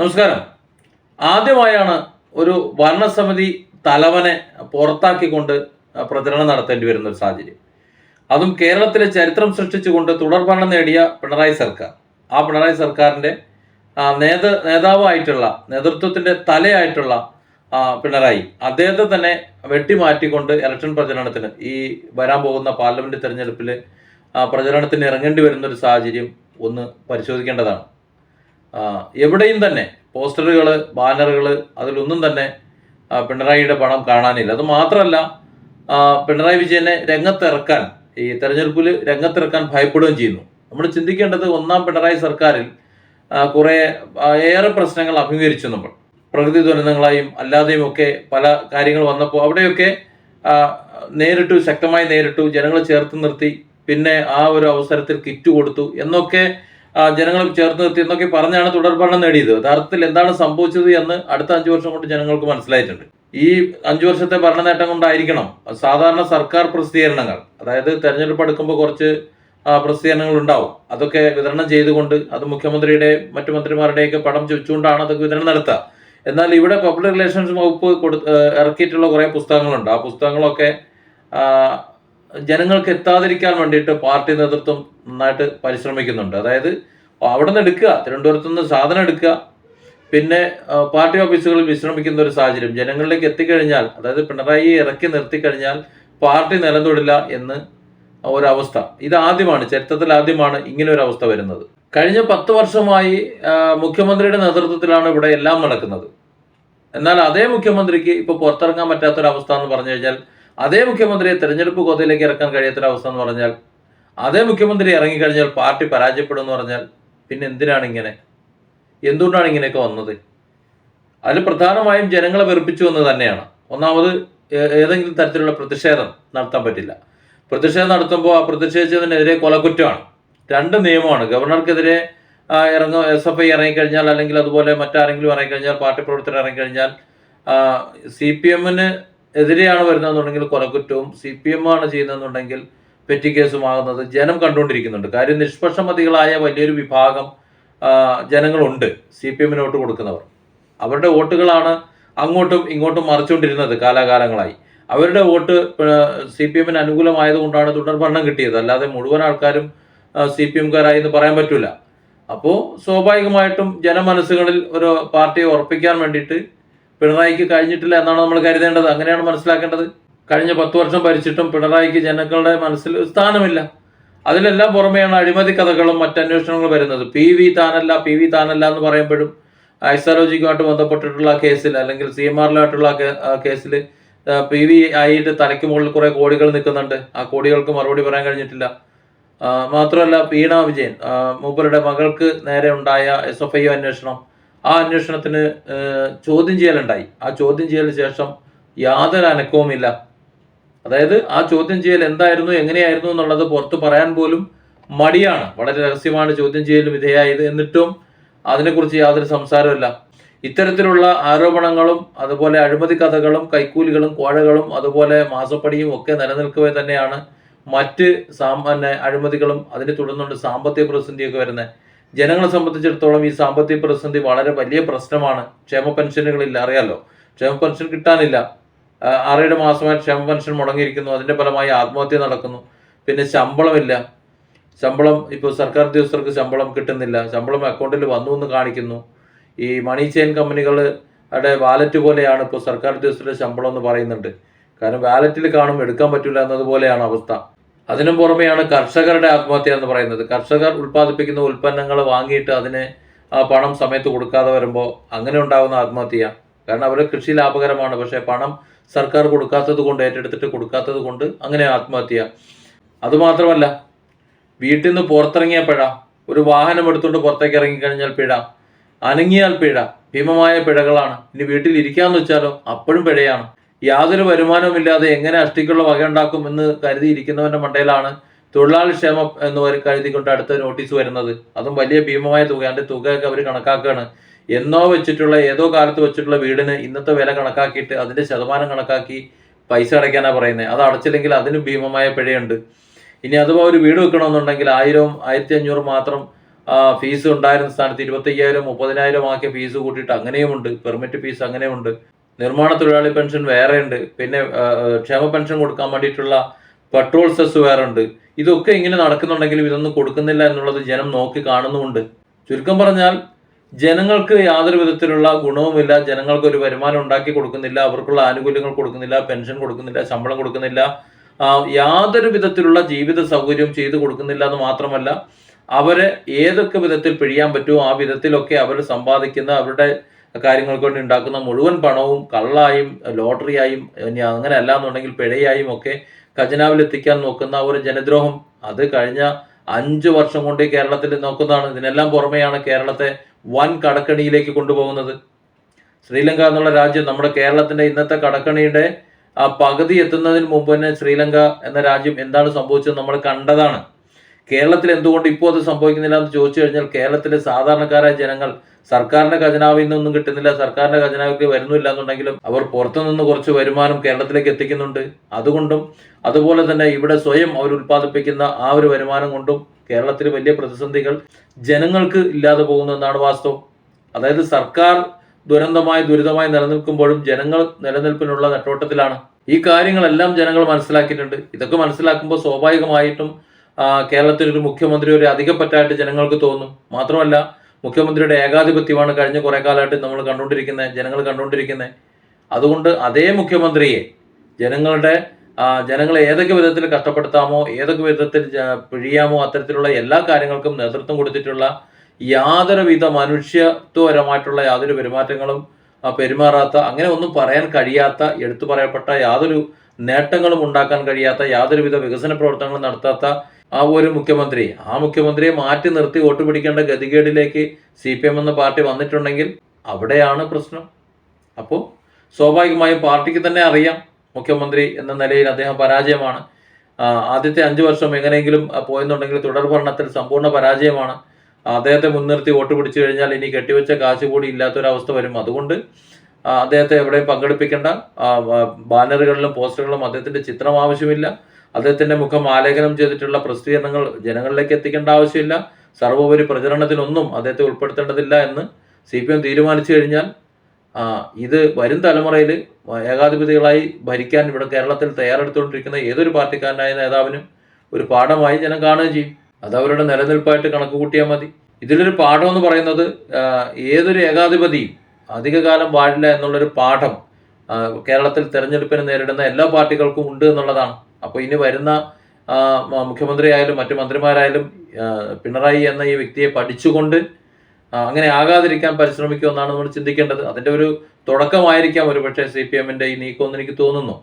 നമസ്കാരം. ആദ്യമായാണ് ഒരു ഭരണസമിതി തലവനെ പുറത്താക്കിക്കൊണ്ട് പ്രചരണം നടത്തേണ്ടി വരുന്ന ഒരു സാഹചര്യം. അതും കേരളത്തിലെ ചരിത്രം സൃഷ്ടിച്ചുകൊണ്ട് തുടർഭരണം നേടിയ പിണറായി സർക്കാർ. ആ പിണറായി സർക്കാരിന്റെ നേത നേതാവായിട്ടുള്ള നേതൃത്വത്തിന്റെ തലയായിട്ടുള്ള പിണറായി അദ്ദേഹത്തെ തന്നെ വെട്ടിമാറ്റിക്കൊണ്ട് ഇലക്ഷൻ പ്രചരണത്തിന് ഈ വരാൻ പോകുന്ന പാർലമെന്റ് തെരഞ്ഞെടുപ്പിൽ പ്രചരണത്തിന് ഇറങ്ങേണ്ടി വരുന്ന ഒരു സാഹചര്യം ഒന്ന് പരിശോധിക്കേണ്ടതാണ്. എവിടെയും തന്നെ പോസ്റ്ററുകൾ ബാനറുകൾ അതിലൊന്നും തന്നെ പിണറായിയുടെ പണം കാണാനില്ല. അത് മാത്രമല്ല പിണറായി വിജയനെ രംഗത്തിറക്കാൻ ഈ തെരഞ്ഞെടുപ്പിൽ രംഗത്തിറക്കാൻ ഭയപ്പെടുകയും ചെയ്യുന്നു. നമ്മൾ ചിന്തിക്കേണ്ടത് ഒന്നാം പിണറായി സർക്കാരിൽ കുറേ ഏറെ പ്രശ്നങ്ങൾ അഭിമുഖീകരിച്ചു നമ്മൾ. പ്രകൃതി ദുരന്തങ്ങളായും അല്ലാതെയും ഒക്കെ പല കാര്യങ്ങൾ വന്നപ്പോൾ അവിടെയൊക്കെ നേരിട്ടു ശക്തമായി നേരിട്ടു ജനങ്ങളെ ചേർത്ത് നിർത്തി പിന്നെ ആ ഒരു അവസരത്തിൽ കിറ്റ് കൊടുത്തു എന്നൊക്കെ ആ, ജനങ്ങളെ ചേർത്ത് നിർത്തി എന്നൊക്കെ പറഞ്ഞാണ് തുടർഭരണം നേടിയത്. യഥാർത്ഥത്തിൽ എന്താണ് സംഭവിച്ചത് എന്ന് അടുത്ത അഞ്ചു വർഷം കൊണ്ട് ജനങ്ങൾക്ക് മനസ്സിലായിട്ടുണ്ട്. ഈ അഞ്ചു വർഷത്തെ ഭരണ നേട്ടം കൊണ്ടായിരിക്കണം സാധാരണ സർക്കാർ പ്രസിദ്ധീകരണങ്ങൾ. അതായത് തെരഞ്ഞെടുപ്പ് അടുക്കുമ്പോൾ കുറച്ച് പ്രസിദ്ധീകരണങ്ങൾ ഉണ്ടാവും. അതൊക്കെ വിതരണം ചെയ്തുകൊണ്ട് അത് മുഖ്യമന്ത്രിയുടെ മറ്റു മന്ത്രിമാരുടെയൊക്കെ പടം ചോദിച്ചുകൊണ്ടാണ് അതൊക്കെ വിതരണം നടത്തുക. എന്നാൽ ഇവിടെ പബ്ലിക് റിലേഷൻസ് വകുപ്പ് കൊടു ഇറക്കിയിട്ടുള്ള കുറേ പുസ്തകങ്ങളുണ്ട്. ആ പുസ്തകങ്ങളൊക്കെ ജനങ്ങൾക്ക് എത്താതിരിക്കാൻ വേണ്ടിയിട്ട് പാർട്ടി നേതൃത്വം നന്നായിട്ട് പരിശ്രമിക്കുന്നുണ്ട്. അതായത് അവിടെ നിന്ന് എടുക്കുക തിരുവനന്തപുരത്ത് നിന്ന് സാധനം എടുക്കുക. പിന്നെ പാർട്ടി ഓഫീസുകളിൽ വിശ്രമിക്കുന്ന ഒരു സാഹചര്യം. ജനങ്ങളിലേക്ക് എത്തിക്കഴിഞ്ഞാൽ അതായത് പിണറായി ഇറക്കി നിർത്തിക്കഴിഞ്ഞാൽ പാർട്ടി നിലനിൽക്കില്ല എന്ന് ഒരവസ്ഥ. ഇത് ആദ്യമാണ് ചരിത്രത്തിൽ ആദ്യമാണ് ഇങ്ങനെ ഒരു അവസ്ഥ വരുന്നത്. കഴിഞ്ഞ പത്ത് വർഷമായി മുഖ്യമന്ത്രിയുടെ നേതൃത്വത്തിലാണ് ഇവിടെ എല്ലാം നടക്കുന്നത്. എന്നാൽ അതേ മുഖ്യമന്ത്രിക്ക് ഇപ്പോൾ പുറത്തിറങ്ങാൻ പറ്റാത്തൊരവസ്ഥ എന്ന് പറഞ്ഞു കഴിഞ്ഞാൽ അതേ മുഖ്യമന്ത്രിയെ തെരഞ്ഞെടുപ്പ് കോതയിലേക്ക് ഇറക്കാൻ കഴിയാത്തൊരവസ്ഥ എന്ന് പറഞ്ഞാൽ അതേ മുഖ്യമന്ത്രി ഇറങ്ങിക്കഴിഞ്ഞാൽ പാർട്ടി പരാജയപ്പെടും എന്ന് പറഞ്ഞാൽ പിന്നെ എന്തിനാണ് ഇങ്ങനെ? എന്തുകൊണ്ടാണ് ഇങ്ങനെയൊക്കെ വന്നത്? അതിൽ പ്രധാനമായും ജനങ്ങളെ വെറുപ്പിച്ചു എന്ന് തന്നെയാണ്. ഒന്നാമത് ഏതെങ്കിലും തരത്തിലുള്ള പ്രതിഷേധം നടത്താൻ പറ്റില്ല. പ്രതിഷേധം നടത്തുമ്പോൾ ആ പ്രതിഷേധിച്ചതിനെതിരെ കൊലക്കുറ്റമാണ്. രണ്ട് നിയമമാണ്. ഗവർണർക്കെതിരെ ഇറങ്ങ എസ് എഫ് ഐ ഇറങ്ങിക്കഴിഞ്ഞാൽ അല്ലെങ്കിൽ അതുപോലെ മറ്റാരെങ്കിലും ഇറങ്ങിക്കഴിഞ്ഞാൽ പാർട്ടി പ്രവർത്തകർ ഇറങ്ങിക്കഴിഞ്ഞാൽ സി പി എമ്മിന് എതിരെയാണ് വരുന്നതെന്നുണ്ടെങ്കിൽ കൊലക്കുറ്റവും സി പി എം ആണ് ചെയ്യുന്നതെന്നുണ്ടെങ്കിൽ പെറ്റി കേസുമാകുന്നത് ജനം കണ്ടുകൊണ്ടിരിക്കുന്നുണ്ട്. കാര്യം നിഷ്പക്ഷമതികളായ വലിയൊരു വിഭാഗം ജനങ്ങളുണ്ട് സി പി എമ്മിന് വോട്ട് കൊടുക്കുന്നവർ. അവരുടെ വോട്ടുകളാണ് അങ്ങോട്ടും ഇങ്ങോട്ടും മറിച്ചുകൊണ്ടിരുന്നത് കാലാകാലങ്ങളായി. അവരുടെ വോട്ട് സി പി എമ്മിന് അനുകൂലമായതുകൊണ്ടാണ് തുടർഭരണം കിട്ടിയത്. അല്ലാതെ മുഴുവൻ ആൾക്കാരും സി പി എംകാരായി എന്ന് പറയാൻ പറ്റില്ല അപ്പോൾ സ്വാഭാവികമായിട്ടും ജനമനസ്സുകളിൽ ഒരു പാർട്ടിയെ ഉറപ്പിക്കാൻ വേണ്ടിയിട്ട് പിണറായിക്ക് കഴിഞ്ഞിട്ടില്ല എന്നാണ് നമ്മൾ കരുതേണ്ടത്? അങ്ങനെയാണ് മനസ്സിലാക്കേണ്ടത്. കഴിഞ്ഞ പത്ത് വർഷം ഭരിച്ചിട്ടും പിണറായിക്ക് ജനങ്ങളുടെ മനസ്സിൽ സ്ഥാനമില്ല. അതിലെല്ലാം പുറമെയാണ് അഴിമതി കഥകളും മറ്റന്വേഷണങ്ങളും വരുന്നത്. പി വി താനല്ല പി വി താനല്ല എന്ന് പറയുമ്പോഴും ഐസാലോജിക്കുമായിട്ട് ബന്ധപ്പെട്ടിട്ടുള്ള കേസിൽ അല്ലെങ്കിൽ സി എം ആറിലായിട്ടുള്ള കേസിൽ പി വി ആയിട്ട് തലയ്ക്ക് മുകളിൽ കുറേ കോടികൾ നിൽക്കുന്നുണ്ട്. ആ കോടികൾക്ക് മറുപടി പറയാൻ കഴിഞ്ഞിട്ടില്ല. മാത്രമല്ല പീണ വിജയൻ മൂപ്പരുടെ മകൾക്ക് നേരെ ഉണ്ടായ എസ് എഫ് ഐ അന്വേഷണം ആ അന്വേഷണത്തിന് ചോദ്യം ചെയ്യലുണ്ടായി. ആ ചോദ്യം ചെയ്യലിന് ശേഷം യാതൊരു അനക്കവുമില്ല. അതായത് ആ ചോദ്യം ചെയ്യൽ എന്തായിരുന്നു എങ്ങനെയായിരുന്നു എന്നുള്ളത് പുറത്ത് പറയാൻ പോലും മടിയാണ്. വളരെ രഹസ്യമാണ് ചോദ്യം ചെയ്യലും വിധേയായത് എന്നിട്ടും അതിനെക്കുറിച്ച് യാതൊരു സംസാരമില്ല ഇത്തരത്തിലുള്ള ആരോപണങ്ങളും അതുപോലെ അഴിമതി കഥകളും കൈക്കൂലികളും കോഴകളും അതുപോലെ മാസപ്പടിയും ഒക്കെ നിലനിൽക്കവേ തന്നെയാണ് മറ്റ് സാ അഴിമതികളും അതിനെ തുടർന്നുകൊണ്ട് സാമ്പത്തിക പ്രതിസന്ധിയൊക്കെ വരുന്നത്. ജനങ്ങളെ സംബന്ധിച്ചിടത്തോളം ഈ സാമ്പത്തിക പ്രതിസന്ധി വളരെ വലിയ പ്രശ്നമാണ്. ക്ഷേമ പെൻഷനുകളില്ല അറിയാലോ? ക്ഷേമ പെൻഷൻ കിട്ടാനില്ല. ആറേഴ് മാസമായി ക്ഷേമ പെൻഷൻ മുടങ്ങിയിരിക്കുന്നു. അതിന്റെ ഫലമായി ആത്മഹത്യ നടക്കുന്നു. പിന്നെ ശമ്പളമില്ല. ശമ്പളം ഇപ്പോൾ സർക്കാർ ഉദ്യോഗസ്ഥർക്ക് ശമ്പളം കിട്ടുന്നില്ല. ശമ്പളം അക്കൗണ്ടിൽ വന്നു എന്ന് കാണിക്കുന്നു. ഈ മണി ചെയിൻ കമ്പനികളുടെ വാലറ്റ് പോലെയാണ് ഇപ്പോൾ സർക്കാർ ഉദ്യോഗസ്ഥരുടെ ശമ്പളം എന്ന് പറയുന്നുണ്ട്. കാരണം വാലറ്റിൽ കാണും എടുക്കാൻ പറ്റില്ല എന്നതുപോലെയാണ് അവസ്ഥ. അതിനും പുറമെയാണ് കർഷകരുടെ ആത്മഹത്യ എന്ന് പറയുന്നത്. കർഷകർ ഉൽപ്പാദിപ്പിക്കുന്ന ഉൽപ്പന്നങ്ങൾ വാങ്ങിയിട്ട് അതിന് പണം സമയത്ത് കൊടുക്കാതെ വരുമ്പോൾ അങ്ങനെ ഉണ്ടാകുന്ന ആത്മഹത്യ. കാരണം അവരുടെ കൃഷി ലാഭകരമാണ്. പക്ഷേ പണം സർക്കാർ കൊടുക്കാത്തത് കൊണ്ട് ഏറ്റെടുത്തിട്ട് കൊടുക്കാത്തത് കൊണ്ട് അങ്ങനെ ആത്മഹത്യ. അതുമാത്രമല്ല വീട്ടിൽ നിന്ന് പുറത്തിറങ്ങിയപ്പോഴ ഒരു വാഹനം എടുത്തുകൊണ്ട് പുറത്തേക്ക് ഇറങ്ങിക്കഴിഞ്ഞാൽ പിഴ അനങ്ങിയാൽ പിഴ ഭീമമായ പിഴകളാണ്. ഇനി വീട്ടിൽ ഇരിക്കാന്ന് വെച്ചാലോ അപ്പോഴും പിഴയാണ്. യാതൊരു വരുമാനവുമില്ലാതെ എങ്ങനെ അഷ്ടിക്കുള്ള വകയുണ്ടാക്കും എന്ന് കരുതിയിരിക്കുന്നവന്റെ മണ്ടയിലാണ് തൊഴിലാളി ക്ഷേമം എന്ന് കരുതിക്കൊണ്ട് അടുത്ത നോട്ടീസ് വരുന്നത്. അതും വലിയ ഭീമമായ തുക അതിന്റെ തുകയൊക്കെ അവർ കണക്കാക്കുകയാണ് എന്നോ വെച്ചിട്ടുള്ള ഏതോ കാലത്ത് വെച്ചിട്ടുള്ള വീടിന് ഇന്നത്തെ വില കണക്കാക്കിയിട്ട് അതിന്റെ ശതമാനം കണക്കാക്കി പൈസ അടയ്ക്കാനാണ് പറയുന്നത് അത് അടച്ചില്ലെങ്കിൽ അതിന് ഭീമമായ പിഴയുണ്ട്. ഇനി അഥവാ ഒരു വീട് വെക്കണമെന്നുണ്ടെങ്കിൽ ആയിരവും ആയിരത്തി അഞ്ഞൂറും മാത്രം ഫീസ് ഉണ്ടായിരുന്ന സ്ഥാനത്ത് ഇരുപത്തയ്യായിരം മുപ്പതിനായിരം ആക്കിയ ഫീസ് കൂട്ടിയിട്ട് അങ്ങനെയുമുണ്ട്. പെർമിറ്റ് ഫീസ് അങ്ങനെയുണ്ട്. നിർമ്മാണ തൊഴിലാളി പെൻഷൻ വേറെ ഉണ്ട് പിന്നെ ക്ഷേമ പെൻഷൻ കൊടുക്കാൻ വേണ്ടിയിട്ടുള്ള പെട്രോൾ സെസ് വേറെ ഉണ്ട് ഇതൊക്കെ ഇങ്ങനെ നടക്കുന്നുണ്ടെങ്കിലും ഇതൊന്നും കൊടുക്കുന്നില്ല എന്നുള്ളത് ജനം നോക്കി കാണുന്നുമുണ്ട്. ചുരുക്കം പറഞ്ഞാൽ ജനങ്ങൾക്ക് യാതൊരു വിധത്തിലുള്ള ഗുണവുമില്ല. ജനങ്ങൾക്ക് ഒരു വരുമാനം ഉണ്ടാക്കി കൊടുക്കുന്നില്ല. അവർക്കുള്ള ആനുകൂല്യങ്ങൾ കൊടുക്കുന്നില്ല. പെൻഷൻ കൊടുക്കുന്നില്ല. ശമ്പളം കൊടുക്കുന്നില്ല. യാതൊരു വിധത്തിലുള്ള ജീവിത സൗകര്യവും ചെയ്തു കൊടുക്കുന്നില്ല എന്ന് മാത്രമല്ല അവരെ ഏതൊക്കെ വിധത്തിൽ പിഴിയാൻ പറ്റുമോ ആ വിധത്തിലൊക്കെ അവർ സമ്പാദിക്കുന്ന അവരുടെ കാര്യങ്ങൾക്ക് വേണ്ടി ഉണ്ടാക്കുന്ന മുഴുവൻ പണവും കള്ളായും ലോട്ടറിയായും ഇനി അങ്ങനെ അല്ലാന്നുണ്ടെങ്കിൽ പിഴയായും ഒക്കെ ഖജനാവിൽ എത്തിക്കാൻ നോക്കുന്ന ഒരു ജനദ്രോഹം. അത് കഴിഞ്ഞ അഞ്ചു വർഷം കൊണ്ട് കേരളത്തിൽ നോക്കുന്നതാണ്. ഇതിനെല്ലാം പുറമെയാണ് കേരളത്തെ വൻ കടക്കണിയിലേക്ക് കൊണ്ടുപോകുന്നത്. ശ്രീലങ്ക എന്നുള്ള രാജ്യം നമ്മുടെ കേരളത്തിന്റെ ഇന്നത്തെ കടക്കണിയുടെ ആ പകുതി എത്തുന്നതിന് മുമ്പ് തന്നെ ശ്രീലങ്ക എന്ന രാജ്യം എന്താണ് സംഭവിച്ചത് നമ്മൾ കണ്ടതാണ്. കേരളത്തിൽ എന്തുകൊണ്ട് ഇപ്പോൾ അത് സംഭവിക്കുന്നില്ല എന്ന് ചോദിച്ചു കഴിഞ്ഞാൽ കേരളത്തിലെ സാധാരണക്കാരായ ജനങ്ങൾ സർക്കാരിന്റെ ഖജനാവിൽ നിന്നൊന്നും കിട്ടുന്നില്ല സർക്കാരിന്റെ ഖജനാവിലേക്ക് വരുന്നില്ല എന്നുണ്ടെങ്കിലും അവർ പുറത്തുനിന്ന് കുറച്ച് വരുമാനം കേരളത്തിലേക്ക് എത്തിക്കുന്നുണ്ട്. അതുകൊണ്ടും അതുപോലെ തന്നെ ഇവിടെ സ്വയം അവർ ഉൽപ്പാദിപ്പിക്കുന്ന ആ ഒരു വരുമാനം കൊണ്ടും കേരളത്തിൽ വലിയ പ്രതിസന്ധികൾ ജനങ്ങൾക്ക് ഇല്ലാതെ പോകുന്നു എന്നാണ് വാസ്തവം. അതായത് സർക്കാർ ദുരന്തമായി ദുരിതമായി നിലനിൽക്കുമ്പോഴും ജനങ്ങൾ നിലനിൽപ്പിനുള്ള നെട്ടോട്ടത്തിലാണ്. ഈ കാര്യങ്ങളെല്ലാം ജനങ്ങൾ മനസ്സിലാക്കിയിട്ടുണ്ട്. ഇതൊക്കെ മനസ്സിലാക്കുമ്പോൾ സ്വാഭാവികമായിട്ടും കേരളത്തിൽ ഒരു മുഖ്യമന്ത്രി ഒരു അധികപ്പറ്റായിട്ട് ജനങ്ങൾക്ക് തോന്നും. മാത്രമല്ല മുഖ്യമന്ത്രിയുടെ ഏകാധിപത്യമാണ് കഴിഞ്ഞ കുറെ കാലമായിട്ട് നമ്മൾ കണ്ടുകൊണ്ടിരിക്കുന്നത് ജനങ്ങൾ കണ്ടുകൊണ്ടിരിക്കുന്നത് അതുകൊണ്ട് അതേ മുഖ്യമന്ത്രിയെ ജനങ്ങളുടെ ജനങ്ങളെ ഏതൊക്കെ വിധത്തിൽ കഷ്ടപ്പെടുത്താമോ ഏതൊക്കെ വിധത്തിൽ പിഴിയാമോ അത്തരത്തിലുള്ള എല്ലാ കാര്യങ്ങൾക്കും നേതൃത്വം കൊടുത്തിട്ടുള്ള യാതൊരുവിധ മനുഷ്യത്വപരമായിട്ടുള്ള യാതൊരു പെരുമാറ്റങ്ങളും പെരുമാറാത്ത അങ്ങനെ ഒന്നും പറയാൻ കഴിയാത്ത എടുത്തു പറയപ്പെട്ട യാതൊരു നേട്ടങ്ങളും ഉണ്ടാക്കാൻ കഴിയാത്ത യാതൊരുവിധ വികസന പ്രവർത്തനങ്ങളും നടത്താത്ത ആ ഒരു മുഖ്യമന്ത്രി ആ മുഖ്യമന്ത്രിയെ മാറ്റി നിർത്തി വോട്ട് പിടിക്കേണ്ട ഗതികേടിലേക്ക് സി പി എം എന്ന പാർട്ടി വന്നിട്ടുണ്ടെങ്കിൽ അവിടെയാണ് പ്രശ്നം. അപ്പോൾ സ്വാഭാവികമായും പാർട്ടിക്ക് തന്നെ അറിയാം മുഖ്യമന്ത്രി എന്ന നിലയിൽ അദ്ദേഹം പരാജയമാണ്. ആദ്യത്തെ അഞ്ചു വർഷം എങ്ങനെയെങ്കിലും പോയെന്നുണ്ടെങ്കിൽ തുടർ ഭരണത്തിൽ സമ്പൂർണ പരാജയമാണ്. അദ്ദേഹത്തെ മുൻനിർത്തി വോട്ട് പിടിച്ചു കഴിഞ്ഞാൽ ഇനി കെട്ടിവെച്ച കാശ് കൂടി ഇല്ലാത്തൊരവസ്ഥ വരും. അതുകൊണ്ട് അദ്ദേഹത്തെ എവിടെയും പങ്കെടുപ്പിക്കേണ്ട ബാനറുകളിലും പോസ്റ്ററുകളിലും അദ്ദേഹത്തിന്റെ ചിത്രം ആവശ്യമില്ല. അദ്ദേഹത്തിന്റെ മുഖം ആലേഖനം ചെയ്തിട്ടുള്ള പ്രസിദ്ധീകരണങ്ങൾ ജനങ്ങളിലേക്ക് എത്തിക്കേണ്ട ആവശ്യമില്ല. സർവോപരി പ്രചരണത്തിനൊന്നും അദ്ദേഹത്തെ ഉൾപ്പെടുത്തേണ്ടതില്ല എന്ന് സി പി എം തീരുമാനിച്ചു കഴിഞ്ഞാൽ ഇത് വരും തലമുറയിൽ ഏകാധിപതികളായി ഭരിക്കാൻ ഇവിടെ കേരളത്തിൽ തയ്യാറെടുത്തുകൊണ്ടിരിക്കുന്ന ഏതൊരു പാർട്ടിക്കാരനായ നേതാവിനും ഒരു പാഠമായി ജനം കാണുകയും ചെയ്യും. അത് അവരുടെ നിലനിൽപ്പായിട്ട് കണക്ക് കൂട്ടിയാൽ മതി. ഇതിലൊരു പാഠം എന്ന് പറയുന്നത് ഏതൊരു ഏകാധിപതിയും അധികകാലം വാഴില്ല എന്നുള്ളൊരു പാഠം കേരളത്തിൽ തെരഞ്ഞെടുപ്പിനെ നേരിടുന്ന എല്ലാ പാർട്ടികൾക്കും ഉണ്ട് എന്നുള്ളതാണ്. അപ്പോൾ ഇനി വരുന്ന മുഖ്യമന്ത്രിയായാലും മറ്റു മന്ത്രിമാരായാലും പിണറായി എന്ന ഈ വ്യക്തിയെ പഠിച്ചുകൊണ്ട് അങ്ങനെ ആകാതിരിക്കാൻ പരിശ്രമിക്കുമെന്നാണ് നമ്മൾ ചിന്തിക്കേണ്ടത്. അതിന്റെ ഒരു തുടക്കമായിരിക്കാം ഒരു പക്ഷേ സി പി എമ്മിന്റെ ഈ നീക്കമെന്ന് എനിക്ക് തോന്നുന്നു.